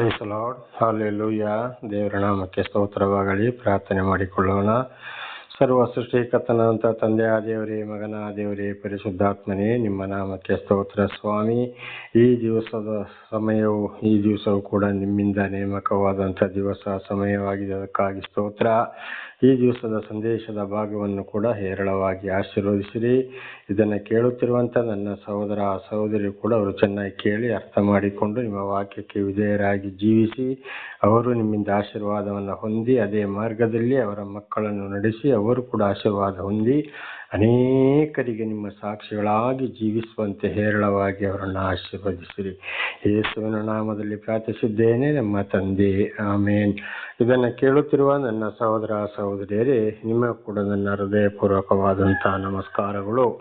Price lord ದೇವರ ನಾಮಕ್ಕೆ ಸ್ತೋತ್ರವಾಗಲಿ. ಪ್ರಾರ್ಥನೆ ಮಾಡಿಕೊಳ್ಳೋಣ. ಸರ್ವ ಸೃಷ್ಟಿಕರ್ತನಂತ ತಂದೆಯ ದೇವರೇ, ಮಗನ, ದೇವರೇ, ಪರಿಶುದ್ಧಾತ್ಮನೇ, ನಿಮ್ಮ ನಾಮಕ್ಕೆ ಸ್ತೋತ್ರ ಸ್ವಾಮಿ. ಈ ದಿವಸದ ಸಮಯವು, ಈ ದಿವಸವು ಕೂಡ ನಿಮ್ಮಿಂದ ನೇಮಕವಾದಂಥ ದಿವಸ, ಸಮಯವಾಗಿದೆ. ಅದಕ್ಕಾಗಿ ಸ್ತೋತ್ರ. ಈ ದಿವಸದ ಸಂದೇಶದ ಭಾಗವನ್ನು ಕೂಡ ಹೇರಳವಾಗಿ ಆಶೀರ್ವದಿಸಿರಿ. ಇದನ್ನು ಕೇಳುತ್ತಿರುವಂಥ ನನ್ನ ಸಹೋದರ ಸಹೋದರಿ ಕೂಡ ಅವರು ಚೆನ್ನಾಗಿ ಕೇಳಿ ಅರ್ಥ ಮಾಡಿಕೊಂಡು ನಿಮ್ಮ ವಾಕ್ಯಕ್ಕೆ ವಿಧೇಯರಾಗಿ ಜೀವಿಸಿ, ಅವರು ನಿಮ್ಮಿಂದ ಆಶೀರ್ವಾದವನ್ನು ಹೊಂದಿ, ಅದೇ ಮಾರ್ಗದಲ್ಲಿ ಅವರ ಮಕ್ಕಳನ್ನು ನಡೆಸಿ, ಅವರು ಕೂಡ ಆಶೀರ್ವಾದ ಹೊಂದಿ ಅನೇಕರಿಗೆ ನಿಮ್ಮ ಸಾಕ್ಷಿಗಳಾಗಿ ಜೀವಿಸುವಂತೆ ಹೇರಳವಾಗಿ ಅವರನ್ನು ಆಶೀರ್ವದಿಸಿರಿ. ಯೇಸುವಿನ ನಾಮದಲ್ಲಿ ಪ್ರಾರ್ಥಿಸಿದ್ದೇನೆ, ನಮ್ಮ ತಂದೆ, ಆಮೇನ್. ಇದನ್ನು ಕೇಳುತ್ತಿರುವ ನನ್ನ ಸಹೋದರ, ಸಹೋದರಿಯರೇ, ನಿಮ್ಮ ಕೂಡ ನನ್ನ ಹೃದಯಪೂರ್ವಕವಾದಂತಹ ನಮಸ್ಕಾರಗಳು.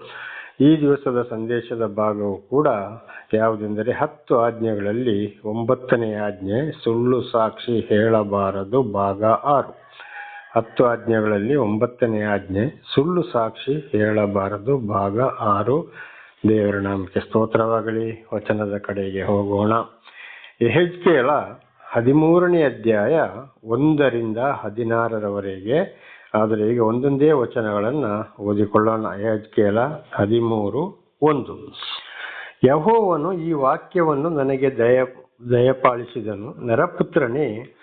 ಈ ದಿವಸದ ಸಂದೇಶದ ಭಾಗವು ಕೂಡ ಯಾವುದೆಂದರೆ ಹತ್ತು ಆಜ್ಞೆಗಳಲ್ಲಿ ಒಂಬತ್ತನೇ ಆಜ್ಞೆ, ಸುಳ್ಳು ಸಾಕ್ಷಿ ಹೇಳಬಾರದು, ಭಾಗ ಆರು. ಹತ್ತು ಆಜ್ಞೆಗಳಲ್ಲಿ ಒಂಬತ್ತನೇ ಆಜ್ಞೆ, ಸುಳ್ಳು ಸಾಕ್ಷಿ ಹೇಳಬಾರದು, ಭಾಗ ಆರು, ದೇವರ ನಾಮಕ್ಕೆ ಸ್ತೋತ್ರವಾಗಲಿ, ವಚನದ ಕಡೆಗೆ ಹೋಗೋಣ. ಹೆಜ್ಕೇಳ ಹದಿಮೂರನೇ ಅಧ್ಯಾಯ ಒಂದರಿಂದ ಹದಿನಾರರವರೆಗೆ, ಆದರೆ ಈಗ ಒಂದೊಂದೇ ವಚನಗಳನ್ನು ಓದಿಕೊಳ್ಳೋಣ. ಹೆಜ್ಕೇಳ ಹದಿಮೂರು ಒಂದು. ಯಹೋವನು ಈ ವಾಕ್ಯವನ್ನು ನನಗೆ ದಯ, ದಯಪಾಲಿಸಿದನು. ನರಪುತ್ರನೇ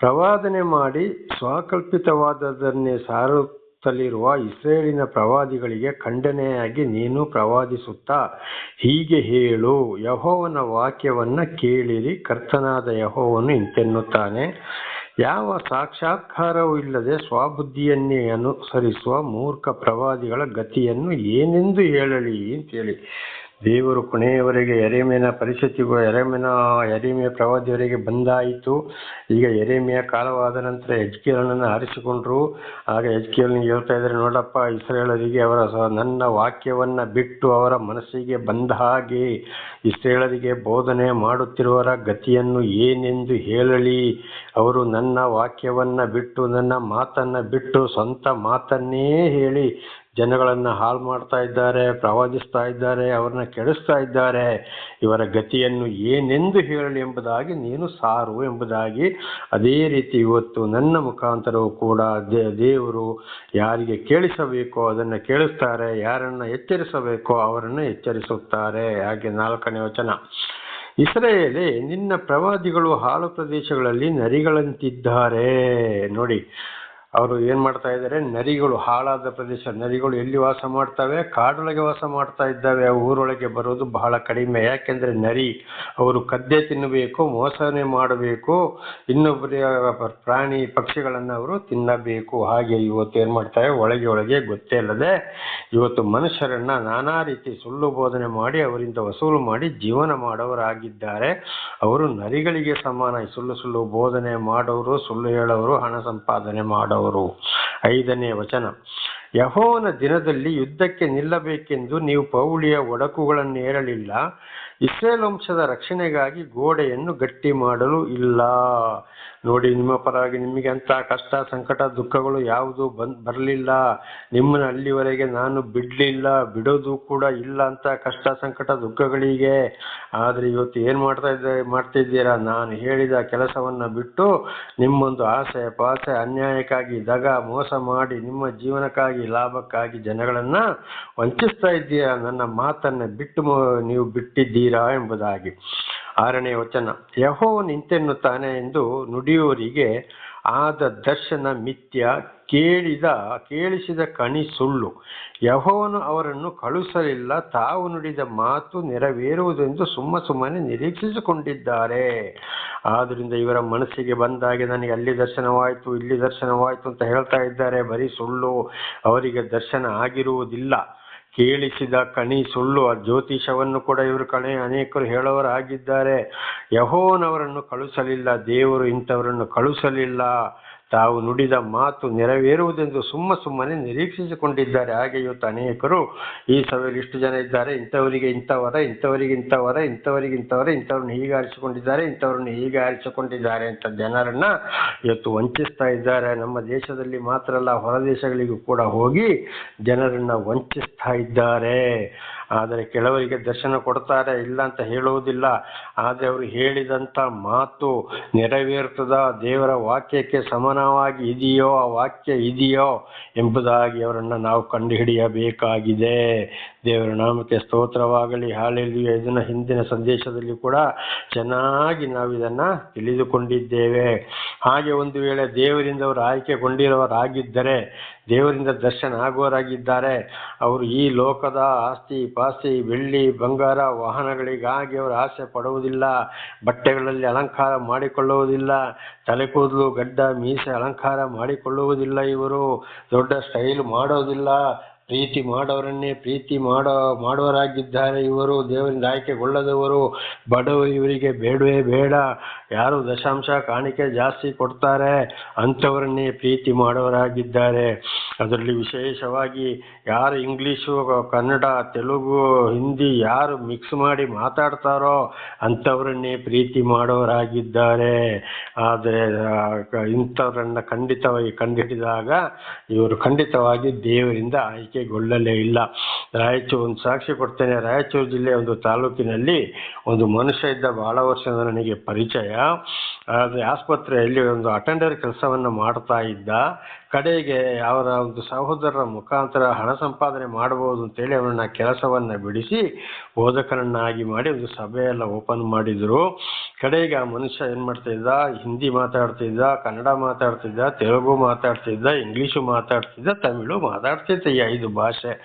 ಪ್ರವಾದನೆ ಮಾಡಿ ಸ್ವಕಲ್ಪಿತವಾದದನ್ನೇ ಸಾರುತ್ತಲಿರುವ ಇಸ್ರೇಲಿನ ಪ್ರವಾದಿಗಳಿಗೆ ಖಂಡನೆಯಾಗಿ ನೀನು ಪ್ರವಾದಿಸುತ್ತಾ, ಹೀಗೆ ಹೇಳು, ಯಹೋವನ ವಾಕ್ಯವನ್ನ ಕೇಳಿರಿ, ಕರ್ತನಾದ ಯಹೋವನು ಇಂತೆನ್ನುತ್ತಾನೆ. ಯಾವ ಸಾಕ್ಷಾತ್ಕಾರವೂ ಇಲ್ಲದೆ ಸ್ವಬುದ್ಧಿಯನ್ನೇ ಅನುಸರಿಸುವ ಮೂರ್ಖ ಪ್ರವಾದಿಗಳ ಗತಿಯನ್ನು ಏನೆಂದು ಹೇಳಲಿ ಅಂತೇಳಿ. ದೇವರು ಕೊನೆಯವರೆಗೆ ಎರೆಮೆನ ಪರಿಸ್ಥಿತಿಗೂ ಎರೆಮೆನ ಎರೆಮೆಯ ಪ್ರವಾದಿಯವರಿಗೆ ಬಂದಾಯಿತು. ಈಗ ಎರೆಮೆಯ ಕಾಲವಾದ ನಂತರ ಯಜ್ಕೇಲನನ್ನು ಆರಿಸಿಕೊಂಡ್ರು. ಆಗ ಯಜ್ಕೇಲನಿಗೆ ಹೇಳ್ತಾ ಇದ್ದಾರೆ, ನೋಡಪ್ಪ ಇಸ್ರೇಲರಿಗೆ ಅವರ ನನ್ನ ವಾಕ್ಯವನ್ನು ಬಿಟ್ಟು ಅವರ ಮನಸ್ಸಿಗೆ ಬಂದ ಹಾಗೆ ಇಸ್ರೇಲರಿಗೆ ಬೋಧನೆ ಮಾಡುತ್ತಿರುವವರ ಗತಿಯನ್ನು ಏನೆಂದು ಹೇಳಲಿ. ಅವರು ನನ್ನ ವಾಕ್ಯವನ್ನು ಬಿಟ್ಟು, ನನ್ನ ಮಾತನ್ನು ಬಿಟ್ಟು, ಸ್ವಂತ ಮಾತನ್ನೇ ಹೇಳಿ. ಜನಗಳನ್ನ ಹಾಳು ಮಾಡ್ತಾ ಇದ್ದಾರೆ, ಪ್ರವಾದಿಸ್ತಾ ಇದ್ದಾರೆ, ಅವರನ್ನ ಕೆಡಿಸ್ತಾ ಇದ್ದಾರೆ. ಇವರ ಗತಿಯನ್ನು ಏನೆಂದು ಹೇಳಲಿ ಎಂಬುದಾಗಿ ನೀನು ಸಾರು ಎಂಬುದಾಗಿ ಅದೇ ರೀತಿ ಇವತ್ತು ನನ್ನ ಮುಖಾಂತರವೂ ಕೂಡ ದೇವರು ಯಾರಿಗೆ ಕೇಳಿಸಬೇಕೋ ಅದನ್ನು ಕೇಳಿಸ್ತಾರೆ, ಯಾರನ್ನ ಎಚ್ಚರಿಸಬೇಕೋ ಅವರನ್ನು ಎಚ್ಚರಿಸುತ್ತಾರೆ. ಹಾಗೆ ನಾಲ್ಕನೇ ವಚನ. ಇಸ್ರೇಲೇ, ನಿನ್ನ ಪ್ರವಾದಿಗಳು ಹಾಳು ಪ್ರದೇಶಗಳಲ್ಲಿ ನರಿಗಳಂತಿದ್ದಾರೆ. ನೋಡಿ ಅವರು ಏನ್ ಮಾಡ್ತಾ ಇದ್ದಾರೆ? ನರಿಗಳು, ಹಾಳಾದ ಪ್ರದೇಶ, ನರಿಗಳು ಎಲ್ಲಿ ವಾಸ ಮಾಡ್ತವೆ? ಕಾಡೊಳಗೆ ವಾಸ ಮಾಡ್ತಾ ಇದ್ದಾವೆ. ಊರೊಳಗೆ ಬರೋದು ಬಹಳ ಕಡಿಮೆ. ಯಾಕೆಂದ್ರೆ ನರಿ, ಅವರು ಕದ್ದೆ ತಿನ್ನಬೇಕು, ಮೋಸನೆ ಮಾಡಬೇಕು. ಇನ್ನೊಬ್ಬರ ಪ್ರಾಣಿ ಪಕ್ಷಿಗಳನ್ನು ಅವರು ತಿನ್ನಬೇಕು. ಹಾಗೆ ಇವತ್ತು ಏನ್ ಮಾಡ್ತಾರೆ ಒಳಗೆ ಒಳಗೆ ಗೊತ್ತೇ ಇಲ್ಲದೆ ಇವತ್ತು ಮನುಷ್ಯರನ್ನ ನಾನಾ ರೀತಿ ಸುಳ್ಳು ಬೋಧನೆ ಮಾಡಿ, ಅವರಿಂದ ವಸೂಲು ಮಾಡಿ ಜೀವನ ಮಾಡೋರಾಗಿದ್ದಾರೆ ಅವರು ನರಿಗಳಿಗೆ ಸಮಾನ. ಸುಳ್ಳು ಸುಳ್ಳು ಬೋಧನೆ ಮಾಡೋರು, ಸುಳ್ಳು ಹೇಳೋರು ಹಣ ಸಂಪಾದನೆ ಮಾಡೋರು. ಐದನೇ ವಚನ. ಯಹೋವನ ದಿನದಲ್ಲಿ ಯುದ್ಧಕ್ಕೆ ನಿಲ್ಲಬೇಕೆಂದು ನೀವು ಪೌಳಿಯ ಒಡಕುಗಳನ್ನು ಏರಲಿಲ್ಲ ಇಸ್ರೇಲ್ ವಂಶದ ರಕ್ಷಣೆಗಾಗಿ ಗೋಡೆಯನ್ನು ಗಟ್ಟಿ ಮಾಡಲು ಇಲ್ಲ. ನೋಡಿ, ನಿಮ್ಮ ಪರವಾಗಿ ನಿಮಗೆ ಅಂತ ಕಷ್ಟ, ಸಂಕಟ, ದುಃಖಗಳು ಯಾವುದು ಬಂದ್, ಬರಲಿಲ್ಲ. ನಿಮ್ಮನ್ನ ಅಲ್ಲಿವರೆಗೆ ನಾನು ಬಿಡಲಿಲ್ಲ, ಬಿಡೋದು ಕೂಡ ಇಲ್ಲ ಅಂತ ಕಷ್ಟ, ಸಂಕಟ, ದುಃಖಗಳಿಗೆ. ಆದರೆ ಇವತ್ತು ಏನು ಮಾಡ್ತಾ ಇದ್ದ, ಮಾಡ್ತಿದ್ದೀರಾ? ನಾನು ಹೇಳಿದ ಕೆಲಸವನ್ನ ಬಿಟ್ಟು ನಿಮ್ಮೊಂದು ಆಸೆ, ಪಾಸೆ, ಅನ್ಯಾಯಕ್ಕಾಗಿ ದಗ, ಮೋಸ ಮಾಡಿ ನಿಮ್ಮ ಜೀವನಕ್ಕಾಗಿ, ಲಾಭಕ್ಕಾಗಿ ಜನಗಳನ್ನು ವಂಚಿಸ್ತಾ ಇದ್ದೀರಾ? ನನ್ನ ಮಾತನ್ನ ಬಿಟ್ಟು ನೀವು ಬಿಟ್ಟಿದ್ದೀರಾ ಎಂಬುದಾಗಿ. ಆರನೇ ವಚನ ಯಹೋ ನಿಂತೆನ್ನುತ್ತಾನೆ ಎಂದು ನುಡಿಯುವರಿಗೆ ಆದ ದರ್ಶನ ಮಿಥ್ಯ, ಕೇಳಿದ, ಕೇಳಿಸಿದ ಕಣಿ ಸುಳ್ಳು. ಯಹೋವನು ಅವರನ್ನು ಕಳುಹಿಸಲಿಲ್ಲ, ತಾವು ನುಡಿದ ಮಾತು ನೆರವೇರುವುದೆಂದು ಸುಮ್ಮ ಸುಮ್ಮನೆ ನಿರೀಕ್ಷಿಸಿಕೊಂಡಿದ್ದಾರೆ. ಆದ್ದರಿಂದ ಇವರ ಮನಸ್ಸಿಗೆ ಬಂದಾಗೆ ನನಗೆ ಅಲ್ಲಿ ದರ್ಶನವಾಯಿತು, ಇಲ್ಲಿ ದರ್ಶನವಾಯಿತು ಅಂತ ಹೇಳ್ತಾ ಇದ್ದಾರೆ. ಬರೀ ಸುಳ್ಳು, ಅವರಿಗೆ ದರ್ಶನ ಆಗಿರುವುದಿಲ್ಲ. ಕೇಳಿಸಿದ ಕಣಿ ಸುಳ್ಳು ಆ ಜ್ಯೋತಿಷವನ್ನು ಕೂಡ ಇವರು ಕಣೆ ಅನೇಕರು ಹೇಳೋರಾಗಿದ್ದಾರೆ ಯಹೋನವರನ್ನು ಕಳುಹಿಸಲಿಲ್ಲ ದೇವರು ಇಂಥವರನ್ನು ಕಳುಹಿಸಲಿಲ್ಲ ತಾವು ನುಡಿದ ಮಾತು ನೆರವೇರುವುದೆಂದು ಸುಮ್ಮ ಸುಮ್ಮನೆ ನಿರೀಕ್ಷಿಸಿಕೊಂಡಿದ್ದಾರೆ. ಹಾಗೆ ಇವತ್ತು ಅನೇಕರು ಈ ಸಭೆಯಲ್ಲಿ ಇಷ್ಟು ಜನ ಇದ್ದಾರೆ. ಇಂಥವರಿಗೆ ಇಂಥವರ ಇಂಥವರಿಗೆ ಇಂಥವರ ಇಂಥವರಿಗೆ ಇಂಥವರ ಇಂಥವ್ರನ್ನ ಹೀಗೆ ಆರಿಸಿಕೊಂಡಿದ್ದಾರೆ, ಇಂಥವ್ರನ್ನ ಹೀಗೆ ಆರಿಸಿಕೊಂಡಿದ್ದಾರೆ ಅಂತ ಜನರನ್ನ ಇವತ್ತು ವಂಚಿಸ್ತಾ ಇದ್ದಾರೆ. ನಮ್ಮ ದೇಶದಲ್ಲಿ ಮಾತ್ರ ಅಲ್ಲ, ಹೊರ ದೇಶಗಳಿಗೂ ಕೂಡ ಹೋಗಿ ಜನರನ್ನ ವಂಚಿಸ್ತಾ ಇದ್ದಾರೆ. ಆದರೆ ಕೆಲವರಿಗೆ ದರ್ಶನ ಕೊಡ್ತಾರೆ ಇಲ್ಲ ಅಂತ ಹೇಳುವುದಿಲ್ಲ. ಆದರೆ ಅವರು ಹೇಳಿದಂಥ ಮಾತು ನೆರವೇರ್ತದ, ದೇವರ ವಾಕ್ಯಕ್ಕೆ ಸಮಾನವಾಗಿ ಇದೆಯೋ, ಆ ವಾಕ್ಯ ಇದೆಯೋ ಎಂಬುದಾಗಿ ಅವರನ್ನು ನಾವು ಕಂಡುಹಿಡಿಯಬೇಕಾಗಿದೆ. ದೇವರ ನಾಮಕ್ಕೆ ಸ್ತೋತ್ರವಾಗಲಿ ಹಾಲೆಲ್ಲಿ ಇದನ್ನ ಹಿಂದಿನ ಸಂದೇಶದಲ್ಲಿ ಕೂಡ ಚೆನ್ನಾಗಿ ನಾವು ಇದನ್ನ ತಿಳಿದುಕೊಂಡಿದ್ದೇವೆ. ಹಾಗೆ ಒಂದು ವೇಳೆ ದೇವರಿಂದ ಅವರು ಆಯ್ಕೆಗೊಂಡಿರುವವರಾಗಿದ್ದರೆ ದೇವರಿಂದ ದರ್ಶನ ಆಗುವವರಾಗಿದ್ದಾರೆ, ಅವರು ಈ ಲೋಕದ ಆಸ್ತಿ, ಪಾಸ್ತಿ, ಬೆಳ್ಳಿ, ಬಂಗಾರ ವಾಹನಗಳಿಗಾಗಿ ಅವರು ಆಸೆ ಪಡುವುದಿಲ್ಲ, ಬಟ್ಟೆಗಳಲ್ಲಿ ಅಲಂಕಾರ ಮಾಡಿಕೊಳ್ಳುವುದಿಲ್ಲ, ತಲೆ ಕೂದಲು ಗಡ್ಡ ಮೀಸೆ ಅಲಂಕಾರ ಮಾಡಿಕೊಳ್ಳುವುದಿಲ್ಲ ಇವರು, ದೊಡ್ಡ ಸ್ಟೈಲ್ ಮಾಡೋದಿಲ್ಲ ಪ್ರೀತಿ ಮಾಡೋರನ್ನೇ ಪ್ರೀತಿ ಮಾಡೋ ಮಾಡುವರಾಗಿದ್ದಾರೆ ಇವರು, ದೇವರಿಂದ ಆಯ್ಕೆಗೊಳ್ಳದವರು ಬಡವ ಇವರಿಗೆ ಬೇಡವೇ ಬೇಡ, ಯಾರು ದಶಾಂಶ ಕಾಣಿಕೆ ಜಾಸ್ತಿ ಕೊಡ್ತಾರೆ, ಅಂಥವರನ್ನೇ ಪ್ರೀತಿ ಮಾಡೋರಾಗಿದ್ದಾರೆ ಅದರಲ್ಲಿ ವಿಶೇಷವಾಗಿ ಯಾರು ಇಂಗ್ಲೀಷು, ಕನ್ನಡ, ತೆಲುಗು, ಹಿಂದಿ ಯಾರು ಮಿಕ್ಸ್ ಮಾಡಿ ಮಾತಾಡ್ತಾರೋ ಅಂಥವರನ್ನೇ ಪ್ರೀತಿ ಮಾಡೋರಾಗಿದ್ದಾರೆ ಆದರೆ ಇಂಥವರನ್ನು ಖಂಡಿತವಾಗಿ ಕಂಡುಹಿಡಿದಾಗ ಇವರು ಖಂಡಿತವಾಗಿ ದೇವರಿಂದ ಆಯ್ಕೆಗೊಳ್ಳಲೇ ಇಲ್ಲ. ರಾಯಚೂರು ಒಂದು ಸಾಕ್ಷಿ ಕೊಡ್ತೇನೆ. ರಾಯಚೂರು ಜಿಲ್ಲೆಯ ಒಂದು ತಾಲೂಕಿನಲ್ಲಿ ಒಂದು ಮನುಷ್ಯ ಇದ್ದ ಬಹಳ ವರ್ಷದ ನನಗೆ ಪರಿಚಯ. ಆಸ್ಪತ್ರೆಯಲ್ಲಿ ಒಂದು ಅಟೆಂಡರ್ ಕೆಲಸವನ್ನು ಮಾಡ್ತಾ ಇದ್ದ. ಕಡೆಗೆ ಅವರ ಒಂದು ಸಹೋದರರ ಮುಖಾಂತರ ಹಣ ಸಂಪಾದನೆ ಮಾಡಬಹುದು ಅಂತೇಳಿ ಅವರನ್ನ ಕೆಲಸವನ್ನ ಬಿಡಿಸಿ ಬೋಧಕರನ್ನಾಗಿ ಮಾಡಿ ಒಂದು ಸಭೆಯೆಲ್ಲ ಓಪನ್ ಮಾಡಿದ್ರು. ಕಡೆಗೆ ಆ ಮನುಷ್ಯ ಏನ್ ಮಾಡ್ತಾ ಇದ್ದ? ಹಿಂದಿ ಮಾತಾಡ್ತಿದ್ದ ಕನ್ನಡ ಮಾತಾಡ್ತಿದ್ದ ತೆಲುಗು ಮಾತಾಡ್ತಿದ್ದ ಇಂಗ್ಲೀಷು ಮಾತಾಡ್ತಿದ್ದ ತಮಿಳು ಮಾತಾಡ್ತಿದ್ದ ಈ ಐದು ಭಾಷೆ.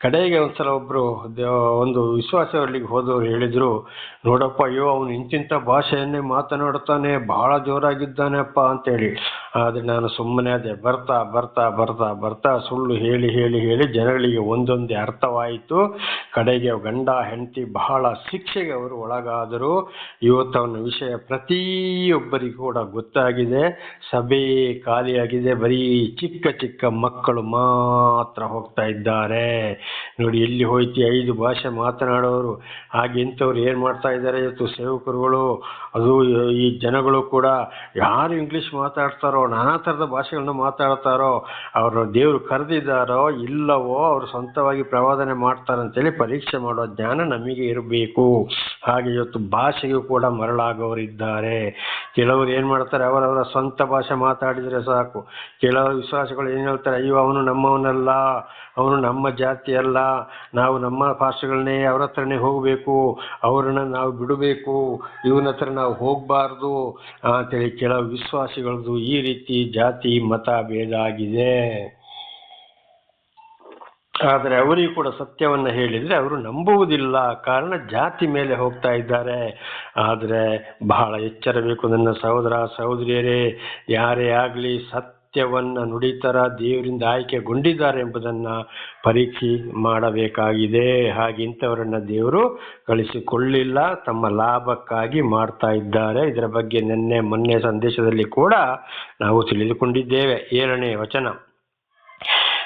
ಕಡೆಗೆ ಒಂದ್ಸಲ ಒಬ್ರು ದೇ- ಒಂದು ವಿಶ್ವಾಸವಲ್ಲಿಗೆ ಹೋದವ್ರು ಹೇಳಿದ್ರು, ನೋಡಪ್ಪ, ಅಯ್ಯೋ, ಅವನು ಇಂತಿಂಥ ಭಾಷೆಯನ್ನೇ ಮಾತನಾಡ್ತಾನೆ ಬಹಳ ಜೋರಾಗಿದ್ದಾನೆಪ್ಪ ಅಂತೇಳಿ ಆದರೆ ನಾನು ಸುಮ್ಮನೆ ಅದೇ ಬರ್ತಾ ಬರ್ತಾ ಬರ್ತಾ ಬರ್ತಾ ಸುಳ್ಳು ಹೇಳಿ ಹೇಳಿ ಹೇಳಿ ಜನಗಳಿಗೆ ಒಂದೊಂದೇ ಅರ್ಥವಾಯಿತು. ಕಡೆಗೆ ಗಂಡ, ಹೆಂಡತಿ ಬಹಳ ಶಿಕ್ಷೆಗೆ ಅವರು ಒಳಗಾದರು. ಇವತ್ತು ಅವನ ವಿಷಯ ಪ್ರತಿಯೊಬ್ಬರಿಗೂ ಕೂಡ ಗೊತ್ತಾಗಿದೆ. ಸಭೆ ಖಾಲಿಯಾಗಿದೆ. ಬರೀ ಚಿಕ್ಕ ಚಿಕ್ಕ ಮಕ್ಕಳು ಮಾತ್ರ ಹೋಗ್ತಾ ಇದ್ದಾರೆ. ನೋಡಿ, ಎಲ್ಲಿ ಹೋಯ್ತಿ? ಐದು ಭಾಷೆ ಮಾತನಾಡೋರು. ಹಾಗೆ ಇಂಥವ್ರು ಏನು ಮಾಡ್ತಾ ಇದ್ದಾರೆ? ಇವತ್ತು ಸೇವಕರುಗಳು, ಅದು ಈ ಜನಗಳು ಕೂಡ ಯಾರು ಇಂಗ್ಲೀಷ್ ಮಾತಾಡ್ತಾರೋ ನಾನಾ ಥರದ ಭಾಷೆಗಳನ್ನ ಮಾತಾಡ್ತಾರೋ ಅವರು ದೇವರು ಕರೆದಿದ್ದಾರೋ ಇಲ್ಲವೋ ಅವರು ಸ್ವಂತವಾಗಿ ಪ್ರವಾದನೆ ಮಾಡ್ತಾರಂತೇಳಿ ಪರೀಕ್ಷೆ ಮಾಡೋ ಜ್ಞಾನ ನಮಗೆ ಇರಬೇಕು. ಹಾಗೆ ಇವತ್ತು ಭಾಷೆಗೂ ಕೂಡ ಮರಳಾಗೋರಿದ್ದಾರೆ. ಕೆಲವರು ಏನು ಮಾಡ್ತಾರೆ, ಅವರವರ ಸ್ವಂತ ಭಾಷೆ ಮಾತಾಡಿದರೆ ಸಾಕು. ಕೆಲವರು ವಿಶ್ವಾಸಗಳು ಏನು ಹೇಳ್ತಾರೆ, ಅಯ್ಯೋ ಅವನು ನಮ್ಮವನಲ್ಲ, ಅವನು ನಮ್ಮ ಜಾತಿ ಅಲ್ಲ, ನಾವು ನಮ್ಮ ಭಾಷೆಗಳನ್ನೇ ಅವ್ರ ಹತ್ರನೇ ಹೋಗಬೇಕು, ಅವ್ರನ್ನ ನಾವು ಬಿಡಬೇಕು, ಇವನ ಹತ್ರ ನಾವು ಹೋಗಬಾರ್ದು ಅಂತೇಳಿ ಕೆಲವು ವಿಶ್ವಾಸಿಗಳದ್ದು ಈ ರೀತಿ ಜಾತಿ, ಮತ, ಭೇದ ಆಗಿದೆ. ಆದರೆ ಅವರಿಗೂ ಕೂಡ ಸತ್ಯವನ್ನು ಹೇಳಿದರೆ ಅವರು ನಂಬುವುದಿಲ್ಲ. ಕಾರಣ ಜಾತಿ ಮೇಲೆ ಹೋಗ್ತಾ ಇದ್ದಾರೆ. ಆದರೆ ಬಹಳ ಎಚ್ಚರಬೇಕು ನನ್ನ ಸಹೋದರ, ಸಹೋದರಿಯರೇ. ಯಾರೇ ಆಗಲಿ ಸತ್ಯವನ್ನ ನುಡಿತರ ದೇವರಿಂದ ಆಯ್ಕೆಗೊಂಡಿದ್ದಾರೆ ಎಂಬುದನ್ನ ಪರೀಕ್ಷೆ ಮಾಡಬೇಕಾಗಿದೆ. ಹಾಗೆ ಇಂಥವರನ್ನ ದೇವರು ಕಳಿಸಿಕೊಳ್ಳಿಲ್ಲ, ತಮ್ಮ ಲಾಭಕ್ಕಾಗಿ ಮಾಡ್ತಾ ಇದ್ದಾರೆ. ಇದರ ಬಗ್ಗೆ ನಿನ್ನೆ ಮೊನ್ನೆ ಸಂದೇಶದಲ್ಲಿ ಕೂಡ ನಾವು ತಿಳಿದುಕೊಂಡಿದ್ದೇವೆ. ಏಳನೇ ವಚನ.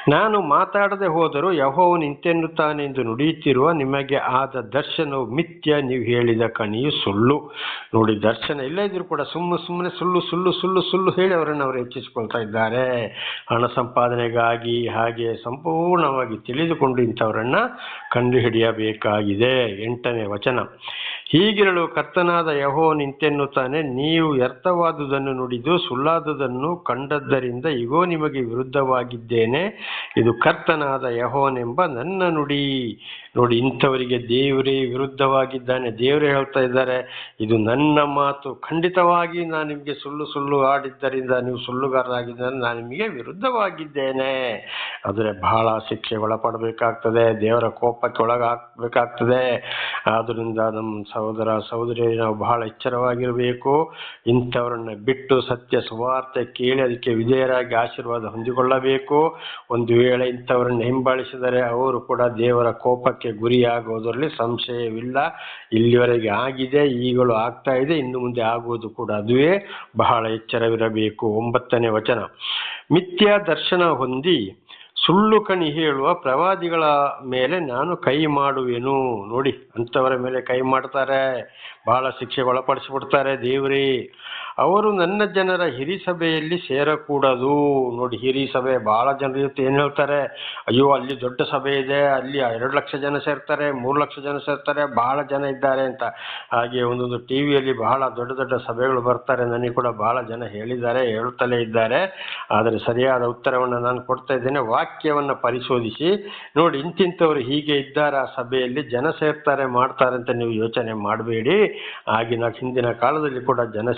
ನಾನು ಮಾತಾಡದೆ ಹೋದರೂ ಯಹೋವನು ಇಂತೆನ್ನುತ್ತಾನೆಂದು ನುಡಿಯುತ್ತಿರುವ ನಿಮಗೆ ಆದ ದರ್ಶನವು ಮಿಥ್ಯ. ನೀವು ಹೇಳಿದ ಕಣಿಯು ಸುಳ್ಳು. ನೋಡಿ, ದರ್ಶನ ಇಲ್ಲದಿದ್ರು ಕೂಡ ಸುಮ್ಮನೆ ಸುಮ್ಮನೆ ಸುಳ್ಳು ಸುಳ್ಳು ಸುಳ್ಳು ಸುಳ್ಳು ಹೇಳಿ ಅವರನ್ನು ಅವರು ಹೆಚ್ಚಿಸಿಕೊಳ್ತಾ ಇದ್ದಾರೆ. ಹಣ ಸಂಪಾದನೆಗಾಗಿ ಹಾಗೆ ಸಂಪೂರ್ಣವಾಗಿ ತಿಳಿದುಕೊಂಡು ಇಂಥವರನ್ನ ಕಂಡುಹಿಡಿಯಬೇಕಾಗಿದೆ. ಎಂಟನೇ ವಚನ. ಹೀಗಿರಲು ಕರ್ತನಾದ ಯಹೋ ನಿಂತೆನ್ನುತ್ತಾನೆ, ನೀವು ವ್ಯರ್ಥವಾದುದನ್ನು ನುಡಿದು ಸುಳ್ಳಾದುದನ್ನು ಕಂಡದ್ದರಿಂದ ಇಗೋ, ನಿಮಗೆ ವಿರುದ್ಧವಾಗಿದ್ದೇನೆ. ಇದು ಕರ್ತನಾದ ಯಹೋನೆಂಬ ನನ್ನ ನುಡಿ. ನೋಡಿ, ಇಂಥವರಿಗೆ ದೇವರೇ ವಿರುದ್ಧವಾಗಿದ್ದಾನೆ. ದೇವರೇ ಹೇಳ್ತಾ ಇದ್ದಾರೆ, ಇದು ನನ್ನ ಮಾತು. ಖಂಡಿತವಾಗಿ ನಾನು ನಿಮಗೆ ಸುಳ್ಳು ಸುಳ್ಳು ಆಡಿದ್ದರಿಂದ ನೀವು ಸುಳ್ಳುಗಾರರಾಗಿದ್ದರೆ ನಾನು ನಿಮಗೆ ವಿರುದ್ಧವಾಗಿದ್ದೇನೆ. ಆದರೆ ಬಹಳ ಶಿಕ್ಷೆ ಒಳಪಡಬೇಕಾಗ್ತದೆ, ದೇವರ ಕೋಪಕ್ಕೆ ಒಳಗಾಗಬೇಕಾಗ್ತದೆ. ಆದ್ದರಿಂದ ನಮ್ಮ ಸಹೋದರ ಸಹೋದರಿ ನಾವು ಬಹಳ ಎಚ್ಚರವಾಗಿರಬೇಕು. ಇಂಥವರನ್ನು ಬಿಟ್ಟು ಸತ್ಯ ಸುವಾರ್ತೆ ಕೇಳಿ ಅದಕ್ಕೆ ವಿಧೇಯರಾಗಿ ಆಶೀರ್ವಾದ ಹೊಂದಿಕೊಳ್ಳಬೇಕು. ಒಂದು ವೇಳೆ ಇಂಥವರನ್ನು ಹಿಂಬಾಲಿಸಿದರೆ ಅವರು ಕೂಡ ದೇವರ ಕೋಪಕ್ಕೆ ಗುರಿಯಾಗುವುದರಲ್ಲಿ ಸಂಶಯವಿಲ್ಲ. ಇಲ್ಲಿವರೆಗೆ ಆಗಿದೆ, ಈಗಲೂ ಆಗ್ತಾ ಇದೆ, ಇನ್ನು ಮುಂದೆ ಆಗುವುದು ಕೂಡ ಅದುವೇ ಬಹಳ ಎಚ್ಚರವಿರಬೇಕು. ಒಂಬತ್ತನೇ ವಚನ. ಮಿಥ್ಯಾ ದರ್ಶನ ಹೊಂದಿ ಸುಳ್ಳು ಕಣಿ ಹೇಳುವ ಪ್ರವಾದಿಗಳ ಮೇಲೆ ನಾನು ಕೈ ಮಾಡುವೆನು. ನೋಡಿ, ಅಂಥವರ ಮೇಲೆ ಕೈ ಮಾಡ್ತಾರೆ. ಬಹಳ ಶಿಕ್ಷೆಗೆ ಒಳಪಡಿಸಿಬಿಡ್ತಾರೆ ದೇವರೇ. ಅವರು ನನ್ನ ಜನರ ಹಿರಿ ಸಭೆಯಲ್ಲಿ ಸೇರಕೂಡದು. ನೋಡಿ, ಹಿರಿ ಸಭೆ ಬಹಳ ಜನರು ಇವತ್ತು ಏನು ಹೇಳ್ತಾರೆ? ಅಯ್ಯೋ, ಅಲ್ಲಿ ದೊಡ್ಡ ಸಭೆ ಇದೆ, ಅಲ್ಲಿ ಎರಡು ಲಕ್ಷ ಜನ ಸೇರ್ತಾರೆ, ಮೂರು ಲಕ್ಷ ಜನ ಸೇರ್ತಾರೆ, ಬಹಳ ಜನ ಇದ್ದಾರೆ ಅಂತ. ಹಾಗೆ ಒಂದೊಂದು ಟಿ ವಿಯಲ್ಲಿ ಬಹಳ ದೊಡ್ಡ ದೊಡ್ಡ ಸಭೆಗಳು ಬರ್ತಾರೆ ನನಗೆ ಕೂಡ ಬಹಳ ಜನ ಹೇಳಿದ್ದಾರೆ, ಹೇಳುತ್ತಲೇ ಇದ್ದಾರೆ. ಆದರೆ ಸರಿಯಾದ ಉತ್ತರವನ್ನು ನಾನು ಕೊಡ್ತಾ ಇದ್ದೇನೆ, ವಾಕ್ಯವನ್ನು ಪರಿಶೋಧಿಸಿ. ನೋಡಿ, ಇಂತಿಂಥವ್ರು ಹೀಗೆ ಇದ್ದಾರೆ, ಆ ಸಭೆಯಲ್ಲಿ ಜನ ಸೇರ್ತಾರೆ, ಮಾಡ್ತಾರೆ ಅಂತ ನೀವು ಯೋಚನೆ ಮಾಡಬೇಡಿ. ಆಗಿನ ಹಿಂದಿನ ಕಾಲದಲ್ಲಿ ಕೂಡ ಜನ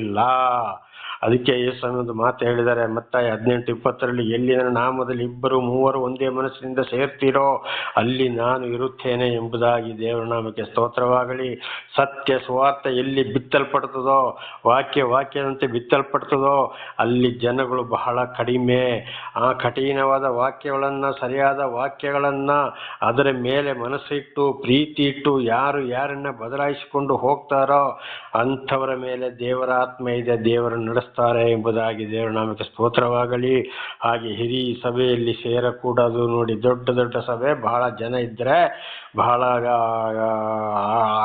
là ಅದಕ್ಕೆ ಯೇಸು ಅನ್ನೋದು ಮಾತು ಹೇಳಿದ್ದಾರೆ. ಮತ್ತಾಯ ಹದಿನೆಂಟು ಇಪ್ಪತ್ತರಲ್ಲಿ ಎಲ್ಲಿ ನನ್ನ ನಾಮದಲ್ಲಿ ಇಬ್ಬರು ಮೂವರು ಒಂದೇ ಮನಸ್ಸಿನಿಂದ ಸೇರ್ತೀರೋ ಅಲ್ಲಿ ನಾನು ಇರುತ್ತೇನೆ ಎಂಬುದಾಗಿ ದೇವರ ನಾಮಕ್ಕೆ ಸ್ತೋತ್ರವಾಗಲಿ. ಸತ್ಯ ಸುವಾರ್ಥ ಎಲ್ಲಿ ಬಿತ್ತಲ್ಪಡ್ತದೋ, ವಾಕ್ಯ ವಾಕ್ಯದಂತೆ ಬಿತ್ತಲ್ಪಡ್ತದೋ ಅಲ್ಲಿ ಜನಗಳು ಬಹಳ ಕಡಿಮೆ. ಆ ಕಠಿಣವಾದ ವಾಕ್ಯಗಳನ್ನು, ಸರಿಯಾದ ವಾಕ್ಯಗಳನ್ನು ಅದರ ಮೇಲೆ ಮನಸ್ಸಿಟ್ಟು ಪ್ರೀತಿ ಇಟ್ಟು ಯಾರು ಯಾರನ್ನ ಬದಲಾಯಿಸಿಕೊಂಡು ಹೋಗ್ತಾರೋ ಅಂಥವರ ಮೇಲೆ ದೇವರ ಆತ್ಮ ಇದೆ. ದೇವರನ್ನು ನಡೆಸ್ತಾರೆ ಎಂಬುದಾಗಿ ದೇವರ ನಾಮಕ್ಕೆ ಸ್ತೋತ್ರವಾಗಲಿ. ಹಾಗೆ ಹಿರಿ ಸಭೆಯಲ್ಲಿ ಸೇರಕೂಡದು ನೋಡಿ ದೊಡ್ಡ ದೊಡ್ಡ ಸಭೆ. ಬಹಳ ಜನ ಇದ್ದರೆ ಬಹಳ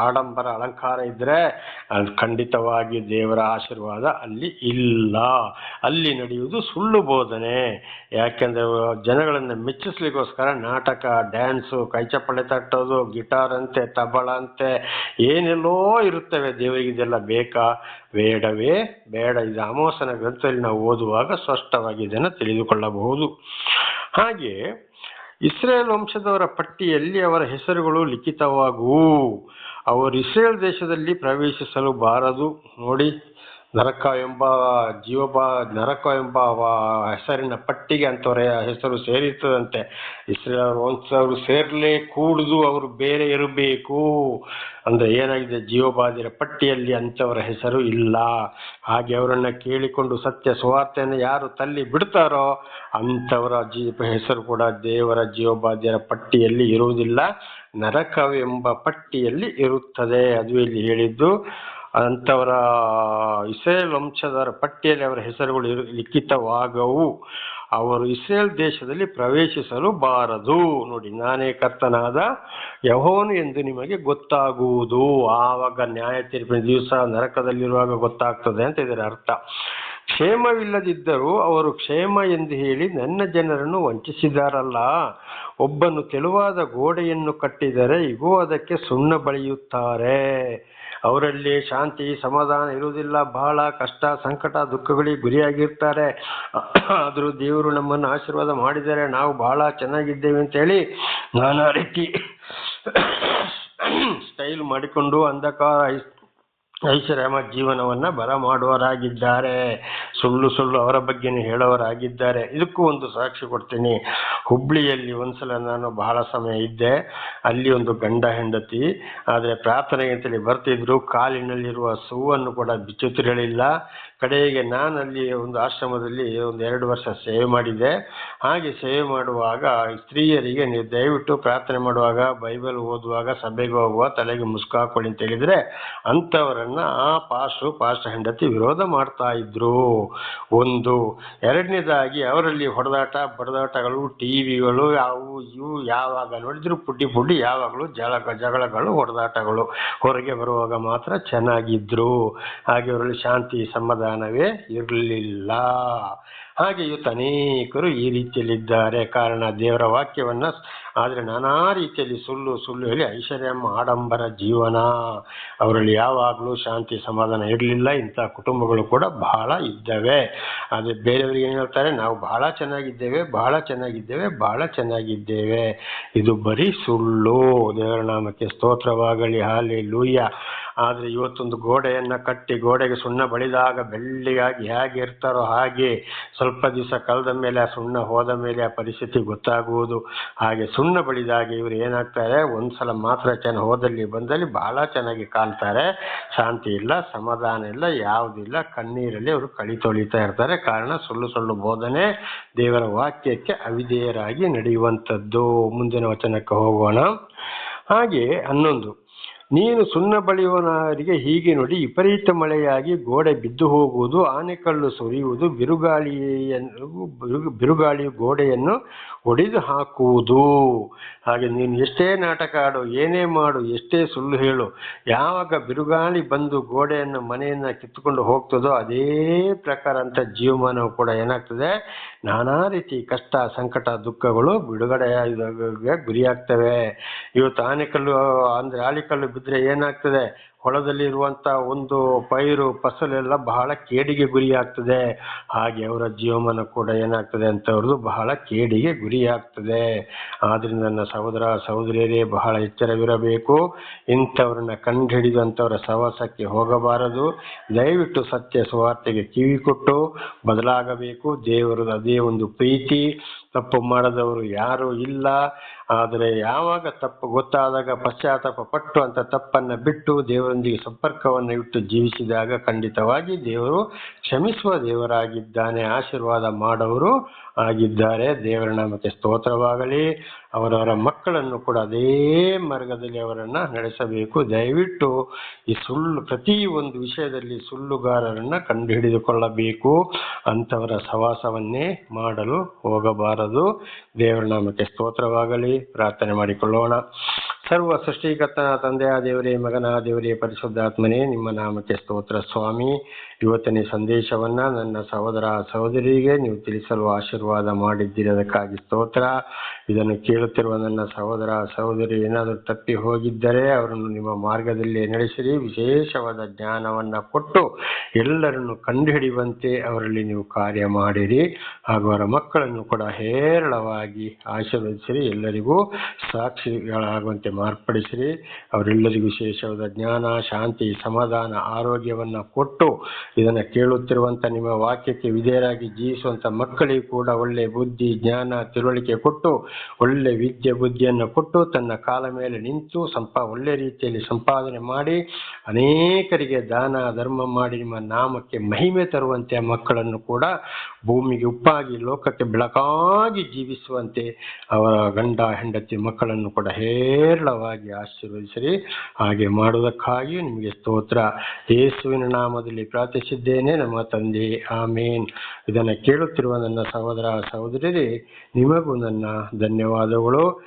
ಆಡಂಬರ ಅಲಂಕಾರ ಇದ್ದರೆ ಖಂಡಿತವಾಗಿ ದೇವರ ಆಶೀರ್ವಾದ ಅಲ್ಲಿ ಇಲ್ಲ. ಅಲ್ಲಿ ನಡೆಯುವುದು ಸುಳ್ಳು ಬೋಧನೆ. ಯಾಕೆಂದರೆ ಜನಗಳನ್ನು ಮೆಚ್ಚಿಸ್ಲಿಕ್ಕೋಸ್ಕರ ನಾಟಕ, ಡ್ಯಾನ್ಸು ಕೈಚಪ್ಪಳೆ ತಟ್ಟೋದು ಗಿಟಾರ್ ಅಂತೆ ತಬಳ ಅಂತೆ ಏನೆಲ್ಲೋ ಇರುತ್ತವೆ ದೇವರಿಗೆ ಇದೆಲ್ಲ ಬೇಕಾ? ಬೇಡವೇ ಬೇಡ. ಇದು ಅಮೋಸನ ಗ್ರಂಥದಲ್ಲಿ ನಾವು ಓದುವಾಗ ಸ್ಪಷ್ಟವಾಗಿ ಇದನ್ನು ತಿಳಿದುಕೊಳ್ಳಬಹುದು. ಹಾಗೆ ಇಸ್ರೇಲ್ ವಂಶದವರ ಪಟ್ಟಿಯಲ್ಲಿ ಅವರ ಹೆಸರುಗಳು ಲಿಖಿತವಾಗುವು ಅವರು ಇಸ್ರೇಲ್ ದೇಶದಲ್ಲಿ ಪ್ರವೇಶಿಸಲು ಬಾರದು. ನೋಡಿ. ನರಕ ಎಂಬ ಜೀವಬ, ನರಕ ಎಂಬ ಹೆಸರಿನ ಪಟ್ಟಿಗೆ ಅಂತವರ ಹೆಸರು ಸೇರಿರ್ತದಂತೆ. ಇಸ್ರೇಲ್ ವಂಶದವರು ಸೇರಲೇ ಕೂಡುದು ಅವರು ಬೇರೆ ಇರಬೇಕು. ಅಂದ್ರೆ ಏನಾಗಿದೆ? ಜೀವಬಾಧಿರ ಪಟ್ಟಿಯಲ್ಲಿ ಅಂಥವರ ಹೆಸರು ಇಲ್ಲ. ಹಾಗೆ ಅವರನ್ನ ಕೇಳಿಕೊಂಡು ಸತ್ಯ ಸುವಾರ್ತೆಯನ್ನು ಯಾರು ತಲ್ಲಿ ಬಿಡ್ತಾರೋ ಅಂಥವರ ಜೀ ಹೆಸರು ಕೂಡ ದೇವರ ಜೀವಬಾಧ್ಯರ ಪಟ್ಟಿಯಲ್ಲಿ ಇರುವುದಿಲ್ಲ. ನರಕವೆಂಬ ಪಟ್ಟಿಯಲ್ಲಿ ಇರುತ್ತದೆ. ಅದು ಇಲ್ಲಿ ಹೇಳಿದ್ದು. ಅಂಥವರ ಇಸ್ರೇಲ್ ವಂಶದವರ ಪಟ್ಟಿಯಲ್ಲಿ ಅವರ ಹೆಸರುಗಳು ಲಿಖಿತವಾಗವು. ಅವರು ಇಸ್ರೇಲ್ ದೇಶದಲ್ಲಿ ಪ್ರವೇಶಿಸಲು ಬಾರದು. ನೋಡಿ, ನಾನೇ ಕರ್ತನಾದ ಯಹೋನು ಎಂದು ನಿಮಗೆ ಗೊತ್ತಾಗುವುದು. ಆವಾಗ ನ್ಯಾಯ ತೀರ್ಪಿನ ದಿವಸ ನರಕದಲ್ಲಿರುವಾಗ ಗೊತ್ತಾಗ್ತದೆ ಅಂತ ಇದರ ಅರ್ಥ. ಕ್ಷೇಮವಿಲ್ಲದಿದ್ದರೂ ಅವರು ಕ್ಷೇಮ ಎಂದು ಹೇಳಿ ನನ್ನ ಜನರನ್ನು ವಂಚಿಸಿದಾರಲ್ಲ. ಒಬ್ಬನು ತೆಳುವಾದ ಗೋಡೆಯನ್ನು ಕಟ್ಟಿದರೆ, ಇಗೋ, ಅದಕ್ಕೆ ಸುಣ್ಣ ಬಳಿಯುತ್ತಾರೆ. ಅವರಲ್ಲಿ ಶಾಂತಿ, ಸಮಾಧಾನ ಇರುವುದಿಲ್ಲ. ಬಹಳ ಕಷ್ಟ, ಸಂಕಟ, ದುಃಖಗಳಿಗೆ ಗುರಿಯಾಗಿರ್ತಾರೆ. ಆದರೂ ದೇವರು ನಮ್ಮನ್ನು ಆಶೀರ್ವಾದ ಮಾಡಿದರೆ ನಾವು ಬಹಳ ಚೆನ್ನಾಗಿದ್ದೇವೆ ಅಂತೇಳಿ ನಾನಾ ರೀತಿ ಸ್ಟೈಲ್ ಮಾಡಿಕೊಂಡು ಅಂಧಕಾರ ಐಷಾರಾಮ ಜೀವನವನ್ನ ಬರಮಾಡುವವರಾಗಿದ್ದಾರೆ ಸುಳ್ಳು ಸುಳ್ಳು ಅವರ ಬಗ್ಗೆನೇ ಹೇಳೋರಾಗಿದ್ದಾರೆ ಇದಕ್ಕೂ ಒಂದು ಸಾಕ್ಷಿ ಕೊಡ್ತೀನಿ. ಹುಬ್ಳಿಯಲ್ಲಿ ಒಂದ್ಸಲ ನಾನು ಬಹಳ ಸಮಯ ಇದ್ದೆ. ಅಲ್ಲಿ ಒಂದು ಗಂಡ ಹೆಂಡತಿ. ಆದರೆ ಪ್ರಾರ್ಥನೆಗೆ ಅಂತೇಳಿ ಬರ್ತಿದ್ರು. ಕಾಲಿನಲ್ಲಿರುವ ಸೂವನ್ನು ಕೂಡ ಬಿಚ್ಚುತ್ತಿರಲಿಲ್ಲ. ಕಡೆಗೆ ನಾನು ಅಲ್ಲಿ ಒಂದು ಆಶ್ರಮದಲ್ಲಿ ಒಂದು ಎರಡು ವರ್ಷ ಸೇವೆ ಮಾಡಿದೆ ಹಾಗೆ ಸೇವೆ ಮಾಡುವಾಗ ಸ್ತ್ರೀಯರಿಗೆ ನೀವು ದಯವಿಟ್ಟು ಪ್ರಾರ್ಥನೆ ಮಾಡುವಾಗ, ಬೈಬಲ್ ಓದುವಾಗ, ಸಭೆಗೆ ಹೋಗುವ ತಲೆಗೆ ಮುಸ್ಕ ಹಾಕೊಳ್ಳಿ ಅಂತ ಹೇಳಿದರೆ ಅಂಥವರನ್ನ ಆ ಪಾಸ್ಟ್ರು ಪಾಸ್ಟ್ ಹೆಂಡತಿ ವಿರೋಧ ಮಾಡ್ತಾ ಇದ್ರು. ಒಂದು. ಎರಡನೇದಾಗಿ ಅವರಲ್ಲಿ ಹೊಡೆದಾಟ, ಬಡದಾಟಗಳು, ಟಿ ವಿಗಳು, ಅವು ಇವು ಯಾವಾಗ ನೋಡಿದ್ರು ಪುಡ್ಡಿ ಪುಡ್ಡಿ ಯಾವಾಗಲೂ ಜಗಳ ಜಗಳಗಳು, ಹೊಡೆದಾಟಗಳು. ಹೊರಗೆ ಬರುವಾಗ ಮಾತ್ರ ಚೆನ್ನಾಗಿದ್ರು. ಹಾಗೆ ಅವರಲ್ಲಿ ಶಾಂತಿ ಸಮಾಧಾನವೇ ಇರಲಿಲ್ಲ ಹಾಗೆ ಇವತ್ತು ಅನೇಕರು ಈ ರೀತಿಯಲ್ಲಿದ್ದಾರೆ. ಕಾರಣ ದೇವರ ವಾಕ್ಯವನ್ನ ಆದರೆ ನಾನಾ ರೀತಿಯಲ್ಲಿ ಸುಳ್ಳು ಸುಳ್ಳು ಹೇಳಿ ಐಶ್ವರ್ಯ, ಆಡಂಬರ ಜೀವನ, ಅವರಲ್ಲಿ ಯಾವಾಗಲೂ ಶಾಂತಿ, ಸಮಾಧಾನ ಇರಲಿಲ್ಲ, ಇಂಥ ಕುಟುಂಬಗಳು ಕೂಡ ಬಹಳ ಇದ್ದಾವೆ. ಆದರೆ ಬೇರೆಯವರಿಗೆ ಏನು ಹೇಳ್ತಾರೆ? ನಾವು ಬಹಳ ಚೆನ್ನಾಗಿದ್ದೇವೆ ಬಹಳ ಚೆನ್ನಾಗಿದ್ದೇವೆ ಬಹಳ ಚೆನ್ನಾಗಿದ್ದೇವೆ. ಇದು ಬರೀ ಸುಳ್ಳು. ದೇವರ ನಾಮಕ್ಕೆ ಸ್ತೋತ್ರವಾಗಲಿ ಹಾಲಿ ಲೂಯ್ಯ ಆದರೆ ಇವತ್ತೊಂದು ಗೋಡೆಯನ್ನು ಕಟ್ಟಿ, ಗೋಡೆಗೆ ಸುಣ್ಣ ಬಳಿದಾಗ ಬೆಳ್ಳಿಯಾಗಿ ಹೇಗೆ ಇರ್ತಾರೋ ಹಾಗೆ ಸ್ವಲ್ಪ ದಿವಸ ಕಳೆದ ಮೇಲೆ, ಆ ಸುಣ್ಣ ಹೋದ ಮೇಲೆ ಆ ಪರಿಸ್ಥಿತಿ ಗೊತ್ತಾಗುವುದು. ಹಾಗೆ ಸುಣ್ಣ ಬಳಿದಾಗ ಇವರು ಏನಾಗ್ತಾರೆ, ಒಂದ್ಸಲ ಮಾತ್ರ ಚೆನ್ನಾಗಿ ಹೋದಲ್ಲಿ ಬಂದಲ್ಲಿ ಬಹಳ ಚೆನ್ನಾಗಿ ಕಾಣ್ತಾರೆ. ಶಾಂತಿ ಇಲ್ಲ, ಸಮಾಧಾನ ಇಲ್ಲ ಯಾವುದಿಲ್ಲ ಕಣ್ಣೀರಲ್ಲಿ ಅವರು ಕಳಿ ತೊಳಿತಾ ಇರ್ತಾರೆ. ಕಾರಣ ಸುಳ್ಳು ಸುಳ್ಳು ಬೋಧನೆ ದೇವರ ವಾಕ್ಯಕ್ಕೆ ಅವಿಧೇಯರಾಗಿ ನಡೆಯುವಂಥದ್ದು. ಮುಂದಿನ ವಚನಕ್ಕೆ ಹೋಗೋಣ. ಹಾಗೆ ಹನ್ನೊಂದು. ನೀನು ಸುಣ್ಣ ಬಳಿಯುವವರಿಗೆ ಹೀಗೆ ನೋಡಿ, ವಿಪರೀತ ಮಳೆಯಾಗಿ ಗೋಡೆ ಬಿದ್ದು ಹೋಗುವುದು, ಆನೆಕಲ್ಲು ಸುರಿಯುವುದು ಬಿರುಗಾಳಿಯನ್ನು ಬಿರುಗಾಳಿ ಗೋಡೆಯನ್ನು ಒಡೆದು ಹಾಕುವುದು. ಹಾಗೆ ನೀನು ಎಷ್ಟೇ ನಾಟಕ ಆಡು, ಏನೇ ಮಾಡು, ಎಷ್ಟೇ ಸುಳ್ಳು ಹೇಳು, ಯಾವಾಗ ಬಿರುಗಾಳಿ ಬಂದು ಗೋಡೆಯನ್ನು, ಮನೆಯನ್ನು ಕಿತ್ತುಕೊಂಡು ಹೋಗ್ತದೋ ಅದೇ ಪ್ರಕಾರ ಅಂತ ಜೀವಮಾನವು ಕೂಡ ಏನಾಗ್ತದೆ? ನಾನಾ ರೀತಿ ಕಷ್ಟ, ಸಂಕಟ, ದುಃಖಗಳು ಬಿಡುಗಡೆಯಾಗ ಗುರಿಯಾಗ್ತವೆ. ಇವತ್ತು ಆನೆಕಲ್ಲು ಅಂದರೆ ಆಲಿಕಲ್ಲು ಬಿದ್ದರೆ ಏನಾಗ್ತದೆ? ಹೊಲದಲ್ಲಿ ಇರುವಂತ ಒಂದು ಪೈರು, ಫಸಲೆಲ್ಲ ಬಹಳ ಕೇಡಿಗೆ ಗುರಿಯಾಗ್ತದೆ. ಹಾಗೆ ಅವರ ಜೀವಮಾನ ಕೂಡ ಏನಾಗ್ತದೆ ಅಂತವ್ರದ್ದು ಬಹಳ ಕೇಡಿಗೆ ಗುರಿಯಾಗ್ತದೆ. ಆದ್ರಿಂದ ನನ್ನ ಸಹೋದರ, ಸಹೋದರಿಯರೇ, ಬಹಳ ಎಚ್ಚರವಿರಬೇಕು. ಇಂಥವ್ರನ್ನ ಕಂಡುಹಿಡಿದಂಥವರ ಸಹವಾಸಕ್ಕೆ ಹೋಗಬಾರದು. ದಯವಿಟ್ಟು ಸತ್ಯ ಸುವಾರ್ತೆಗೆ ಕಿವಿ ಕೊಟ್ಟು ಬದಲಾಗಬೇಕು. ದೇವರದು ಅದೇ ಒಂದು ಪ್ರೀತಿ. ತಪ್ಪು ಮಾಡದವರು ಯಾರು ಇಲ್ಲ. ಆದರೆ ಯಾವಾಗ ತಪ್ಪು ಗೊತ್ತಾದಾಗ ಪಶ್ಚಾತ್ತಾಪ ಪಟ್ಟು ಅಂತ ತಪ್ಪನ್ನು ಬಿಟ್ಟು ದೇವರೊಂದಿಗೆ ಸಂಪರ್ಕವನ್ನು ಇಟ್ಟು ಜೀವಿಸಿದಾಗ ಖಂಡಿತವಾಗಿ ದೇವರು ಕ್ಷಮಿಸುವ ದೇವರಾಗಿದ್ದಾನೆ, ಆಶೀರ್ವಾದ ಮಾಡೋರು ಆಗಿದ್ದಾರೆ. ದೇವರ ನಾಮಕ್ಕೆ ಸ್ತೋತ್ರವಾಗಲಿ. ಅವರವರ ಮಕ್ಕಳನ್ನು ಕೂಡ ಅದೇ ಮಾರ್ಗದಲ್ಲಿ ಅವರನ್ನು ನಡೆಸಬೇಕು. ದಯವಿಟ್ಟು ಈ ಸುಳ್ಳು, ಪ್ರತಿ ಒಂದು ವಿಷಯದಲ್ಲಿ ಸುಳ್ಳುಗಾರರನ್ನು ಕಂಡುಹಿಡಿದುಕೊಳ್ಳಬೇಕು. ಅಂಥವರ ಸವಾಸವನ್ನೇ ಮಾಡಲು ಹೋಗಬಾರದು. ದೇವರ ನಾಮಕ್ಕೆ ಸ್ತೋತ್ರವಾಗಲಿ. ಪ್ರಾರ್ಥನೆ ಮಾಡಿಕೊಳ್ಳೋಣ. ಸರ್ವ ಸೃಷ್ಟಿಕರ್ತನ ತಂದೆಯ ದೇವರೇ ಮಗನ ದೇವರೇ ಪರಿಶುದ್ಧಾತ್ಮನೇ, ನಿಮ್ಮ ನಾಮಕ್ಕೆ ಸ್ತೋತ್ರ ಸ್ವಾಮಿ. ಇವತ್ತಿನ ಸಂದೇಶವನ್ನ ನನ್ನ ಸಹೋದರ ಸಹೋದರಿಗೆ ನೀವು ತಿಳಿಸಲು ಆಶೀರ್ವಾದ ಮಾಡಿದ್ದಿರೋದಕ್ಕಾಗಿ ಸ್ತೋತ್ರ. ಇದನ್ನು ಕೇಳುತ್ತಿರುವ ನನ್ನ ಸಹೋದರ ಸಹೋದರಿ ಏನಾದರೂ ತಪ್ಪಿ ಹೋಗಿದ್ದರೆ ಅವರನ್ನು ನಿಮ್ಮ ಮಾರ್ಗದಲ್ಲಿ ನಡೆಸಿರಿ. ವಿಶೇಷವಾದ ಜ್ಞಾನವನ್ನ ಕೊಟ್ಟು ಎಲ್ಲರನ್ನು ಕಂಡುಹಿಡಿಯುವಂತೆ ಅವರಲ್ಲಿ ನೀವು ಕಾರ್ಯ ಮಾಡಿರಿ. ಹಾಗೂ ಅವರ ಮಕ್ಕಳನ್ನು ಕೂಡ ಹೇರಳವಾಗಿ ಆಶೀರ್ವದಿಸಿರಿ. ಎಲ್ಲರಿಗೂ ಸಾಕ್ಷಿಗಳಾಗುವಂತೆ ಮಾರ್ಪಡಿಸಿರಿ. ಅವರೆಲ್ಲರಿಗೂ ವಿಶೇಷವಾದ ಜ್ಞಾನ, ಶಾಂತಿ, ಸಮಾಧಾನ, ಆರೋಗ್ಯವನ್ನು ಕೊಟ್ಟು ಇದನ್ನು ಕೇಳುತ್ತಿರುವಂಥ ನಿಮ್ಮ ವಾಕ್ಯಕ್ಕೆ ವಿಧೇಯರಾಗಿ ಜೀವಿಸುವಂಥ ಮಕ್ಕಳಿಗೂ ಕೂಡ ಒಳ್ಳೆ ಬುದ್ಧಿ, ಜ್ಞಾನ, ತಿಳುವಳಿಕೆ ಕೊಟ್ಟು, ಒಳ್ಳೆ ವಿದ್ಯೆ, ಬುದ್ಧಿಯನ್ನು ಕೊಟ್ಟು ತನ್ನ ಕಾಲ ಮೇಲೆ ನಿಂತು ಸಂಪ, ಒಳ್ಳೆ ರೀತಿಯಲ್ಲಿ ಸಂಪಾದನೆ ಮಾಡಿ, ಅನೇಕರಿಗೆ ದಾನ, ಧರ್ಮ ಮಾಡಿ ನಿಮ್ಮ ನಾಮಕ್ಕೆ ಮಹಿಮೆ ತರುವಂತೆ ಮಕ್ಕಳನ್ನು ಕೂಡ ಭೂಮಿಗೆ ಉಪ್ಪಾಗಿ, ಲೋಕಕ್ಕೆ ಬೆಳಕಾಗಿ ಜೀವಿಸುವಂತೆ ಅವರ ಗಂಡ, ಹೆಂಡತಿ ಮಕ್ಕಳನ್ನು ಕೂಡ ಹೇರಳವಾಗಿ ಆಶೀರ್ವದಿಸಿರಿ. ಹಾಗೆ ಮಾಡುವುದಕ್ಕಾಗಿ ನಿಮಗೆ ಸ್ತೋತ್ರ. ಯೇಸುವಿನ ನಾಮದಲ್ಲಿ ಪ್ರಾರ್ಥಿಸಿದ್ದೇನೆ, ನಮ್ಮ ತಂದೆ, ಆಮೇನ್. ಇದನ್ನು ಕೇಳುತ್ತಿರುವ ನನ್ನ ಸಹೋದರ ಸಹೋದರಿ ನಿಮಗೂ ನನ್ನ ಧನ್ಯವಾದಗಳು.